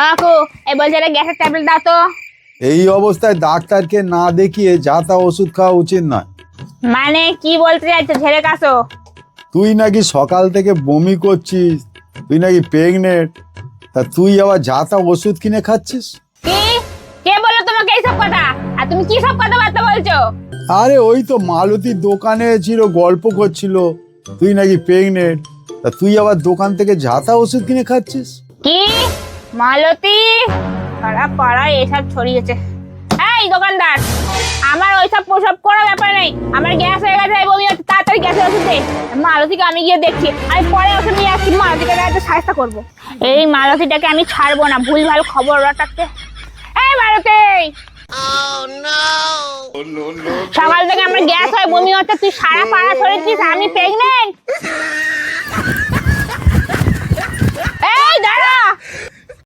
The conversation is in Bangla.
কাকু এই বলছে এটা গ্যাসের ট্যাবলেট দাও তো। এই অবস্থায় ডাক্তারকে না দেখিয়ে যা তা ওষুধ খাওয়া উচিত নয়। মানে কি বলতে চাইছো ঝেড়ে কাছো? তুই নাকি সকাল থেকে বমি করছিস তুই নাকি প্রেগনেন্ট তা তুই আবার যা তা ওষুধ কিনে খাচ্ছিস? কি? কে বলল তোমাকে এইসব কথা? আর তুমি কি সব কথা কথাবার্তা বলছো? আরে ওই তো মালতীর দোকানে ছিল গল্প করছিল তুই নাকি প্রেগনেন্ট তা তুই আবার দোকান থেকে যা তা ওষুধ কিনে খাচ্ছিস? কি? মালতী! পাড়া পাড়ায় এসব ছড়িয়েছে। এই দোকানদার, আমার ওইসব প্রসব কোনো ব্যাপার নেই। আমার গ্যাস হয়ে গেছে বমি হচ্ছে, তাড়াতাড়ি গ্যাসের ওষুধ দে আমি গিয়ে দেখছি, আমি পরে ওষুধ নিয়ে আসছি, মালতীকে একটা সাহায্য করব। এই মালতীটাকে আমি ছাড়বো না ভুল ভালো খবর রাখতে এই মালতী! সকাল থেকে আমার গ্যাস হয়, বমি হচ্ছে, তুই সারা পাড়া ছড়েছিস আমি প্রেগনেন্ট